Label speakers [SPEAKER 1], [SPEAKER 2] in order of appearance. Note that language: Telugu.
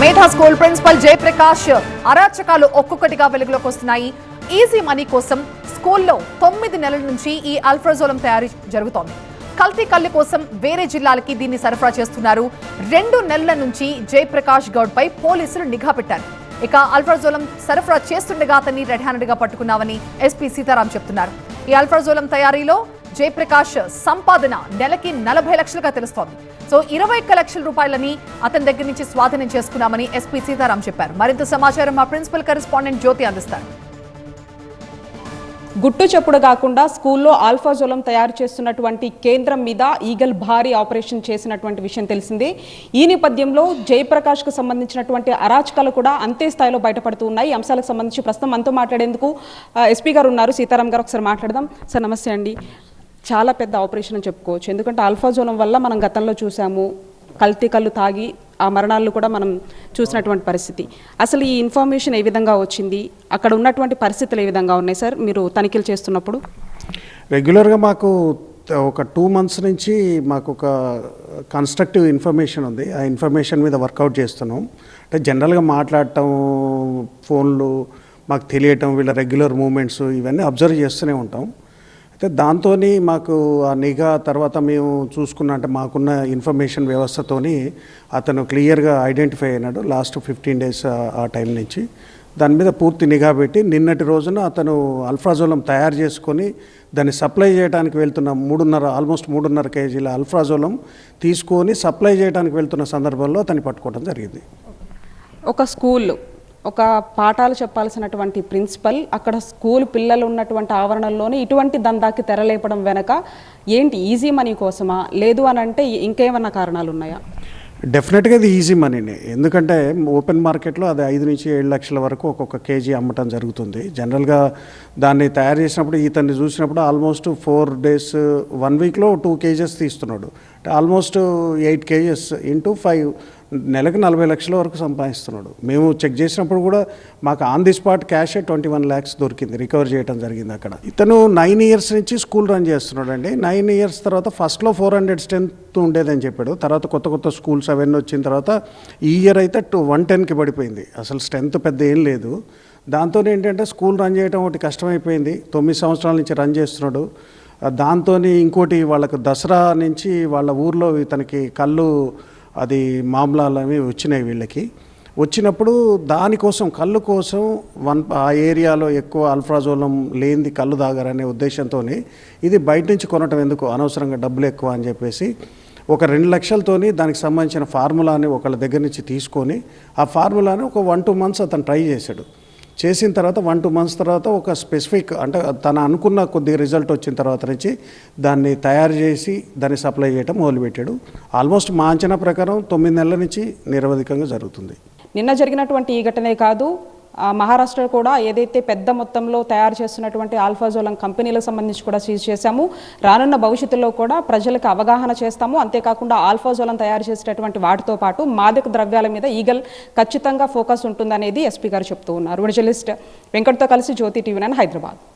[SPEAKER 1] మేధా స్కూల్ ప్రిన్సిపల్ జయప్రకాష్ అరాచకాలు ఒక్కొక్కటిగా వెలుగులోకి వస్తున్నాయి. ఈజీ మనీ కోసం స్కూల్లో తొమ్మిది నెలల నుంచి ఈ అల్ఫ్రాజోలం తయారీ జరుగుతోంది. కల్తీ కళ్ళు కోసం వేరే జిల్లాలకి దీన్ని సరఫరా చేస్తున్నారు. రెండు నెలల నుంచి జయప్రకాష్ గౌడ్ పై పోలీసులు నిఘా పెట్టారు. ఇక అల్ఫ్రాజోలం సరఫరా చేస్తుండగా అతన్ని రెడ్ హ్యాండెడ్గా పట్టుకున్నామని ఎస్పీ సీతారాం చెప్తున్నారు. ఈ అల్ఫ్రాజోలం తయారీలో జయప్రకాష్ సంపాదన నెలకి నలభై లక్షలుగా తెలుస్తోంది. సో ఇరవై ఒక్క లక్షల రూపాయలని అతని దగ్గర నుంచి స్వాధీనం చేసుకున్నామని ఎస్పీ సీతారాం చెప్పారు. మరింత సమాచారం మా ప్రిన్సిపల్ కరెస్పాండెంట్ జ్యోతి అందిస్తారు.
[SPEAKER 2] గుట్టు చప్పుడు కాకుండా స్కూల్లో ఆల్ఫాజోలం తయారు చేస్తున్నటువంటి కేంద్రం మీద ఈగల్ భారీ ఆపరేషన్ చేసినటువంటి విషయం తెలిసిందే. ఈ నేపథ్యంలో జయప్రకాష్కు సంబంధించినటువంటి అరాచకాలు కూడా అంతే స్థాయిలో బయటపడుతూ ఉన్నాయి. అంశాలకు సంబంధించి ప్రస్తుతం మనతో మాట్లాడేందుకు ఎస్పీ గారు ఉన్నారు. సీతారాం గారు ఒకసారి మాట్లాడదాం. సార్ నమస్తే అండి. చాలా పెద్ద ఆపరేషన్ అని చెప్పుకోవచ్చు. ఎందుకంటే ఆల్ఫాజోలం వల్ల మనం గతంలో చూసాము కల్తీ కళ్ళు తాగి ఆ మరణాలను కూడా మనం చూసినటువంటి పరిస్థితి. అసలు ఈ ఇన్ఫర్మేషన్ ఏ విధంగా వచ్చింది? అక్కడ ఉన్నటువంటి పరిస్థితులు ఏ విధంగా ఉన్నాయి సార్? మీరు తనిఖీలు చేస్తున్నప్పుడు?
[SPEAKER 3] రెగ్యులర్గా మాకు ఒక టూ మంత్స్ నుంచి మాకు ఒక కన్స్ట్రక్టివ్ ఇన్ఫర్మేషన్ ఉంది. ఆ ఇన్ఫర్మేషన్ మీద వర్కౌట్ చేస్తున్నాం. అంటే జనరల్గా మాట్లాడటం ఫోన్లు మాకు తెలియటం వీళ్ళ రెగ్యులర్ మూమెంట్స్ ఇవన్నీ అబ్జర్వ్ చేస్తూనే ఉంటాం. అయితే దాంతో మాకు ఆ నిఘా తర్వాత మేము చూసుకున్న అంటే మాకున్న ఇన్ఫర్మేషన్ వ్యవస్థతోని అతను క్లియర్గా ఐడెంటిఫై అయినాడు లాస్ట్ ఫిఫ్టీన్ డేస్ ఆ టైం నుంచి. దాని మీద పూర్తి నిఘా పెట్టి నిన్నటి రోజున అతను అల్ఫ్రాజోలం తయారు చేసుకొని దాన్ని సప్లై చేయడానికి వెళ్తున్న మూడున్నర ఆల్మోస్ట్ మూడున్నర కేజీల అల్ఫ్రాజోలం తీసుకొని సప్లై చేయడానికి వెళ్తున్న సందర్భంలో అతన్ని పట్టుకోవడం జరిగింది.
[SPEAKER 2] ఒక స్కూల్ ఒక పాఠాలు చెప్పాల్సినటువంటి ప్రిన్సిపల్ అక్కడ స్కూల్ పిల్లలు ఉన్నటువంటి ఆవరణల్లోనే ఇటువంటి దందాకి తెరలేపడం వెనక ఏంటి ఈజీ మనీ కోసమా? లేదు అని అంటే ఇంకేమన్నా కారణాలు ఉన్నాయా
[SPEAKER 3] డెఫినెట్గా ఇది ఈజీ మనీనే. ఎందుకంటే ఓపెన్ మార్కెట్లో అది ఐదు నుంచి ఏడు లక్షల వరకు ఒక్కొక్క కేజీ అమ్మటం జరుగుతుంది. జనరల్గా దాన్ని తయారు చేసినప్పుడు ఇతన్ని చూసినప్పుడు ఆల్మోస్ట్ ఫోర్ డేస్ వన్ వీక్లో టూ కేజెస్ తీస్తున్నాడు. Almost eight cages into five నెలకు నలభై లక్షల వరకు సంపాదిస్తున్నాడు. మేము చెక్ చేసినప్పుడు కూడా మాకు on the spot cash twenty one lakhs దొరికింది రికవర్ చేయడం జరిగింది అక్కడ. ఇతను నైన్ ఇయర్స్ నుంచి స్కూల్ రన్ చేస్తున్నాడు అండి నైన్ ఇయర్స్ తర్వాత ఫస్ట్లో ఫోర్ హండ్రెడ్ స్ట్రెంత్ ఉండేదని చెప్పాడు. తర్వాత కొత్త కొత్త స్కూల్స్ అవన్నీ వచ్చిన తర్వాత ఈ ఇయర్ అయితే టూ వన్ టెన్కి పడిపోయింది. అసలు స్ట్రెంత్ పెద్ద ఏం లేదు. దాంతో ఏంటంటే స్కూల్ రన్ చేయడం ఒకటి కష్టమైపోయింది. తొమ్మిది సంవత్సరాల నుంచి రన్ చేస్తున్నాడు. దాంతో ఇంకోటి వాళ్ళకు దసరా నుంచి వాళ్ళ ఊర్లో ఇతనికి కళ్ళు అది మామూలాలు అవి వచ్చినాయి వీళ్ళకి. వచ్చినప్పుడు దానికోసం కళ్ళు కోసం వన్ ఆ ఏరియాలో ఎక్కువ అల్ఫ్రాజోలం లేనిది కళ్ళు తాగారనే ఉద్దేశంతో ఇది బయట నుంచి కొనటం ఎందుకు? అనవసరంగా డబ్బులు ఎక్కువ అని చెప్పేసి ఒక రెండు లక్షలతోని దానికి సంబంధించిన ఫార్ములాని ఒకళ్ళ దగ్గర నుంచి తీసుకొని ఆ ఫార్ములాని ఒక వన్ టూ మంత్స్ అతను ట్రై చేశాడు. చేసిన తర్వాత వన్ టూ మంత్స్ తర్వాత ఒక స్పెసిఫిక్ అంటే తను అనుకున్న కొద్దిగా రిజల్ట్ వచ్చిన తర్వాత నుంచి దాన్ని తయారు చేసి దాన్ని సప్లై చేయడం మొదలుపెట్టాడు. ఆల్మోస్ట్ మా అంచనా ప్రకారం తొమ్మిది నెలల నుంచి నిరవధికంగా జరుగుతుంది.
[SPEAKER 2] నిన్న జరిగినటువంటి ఈ ఘటనే కాదు మహారాష్ట్ర కూడా ఏదైతే పెద్ద మొత్తంలో తయారు చేస్తున్నటువంటి ఆల్ఫాజోలం కంపెనీలకు సంబంధించి కూడా సీజ్ చేశాము. రానున్న భవిష్యత్తులో కూడా ప్రజలకు అవగాహన చేస్తాము. అంతేకాకుండా ఆల్ఫాజోలం తయారు చేసేటటువంటి వాటితో పాటు మాదక ద్రవ్యాల మీద ఈగల్ ఖచ్చితంగా ఫోకస్ ఉంటుందనేది ఎస్పీ గారు చెప్తూ ఉన్నారు. జర్నలిస్ట్ వెంకట్తో కలిసి జ్యోతి టీవీ నైన్ హైదరాబాద్.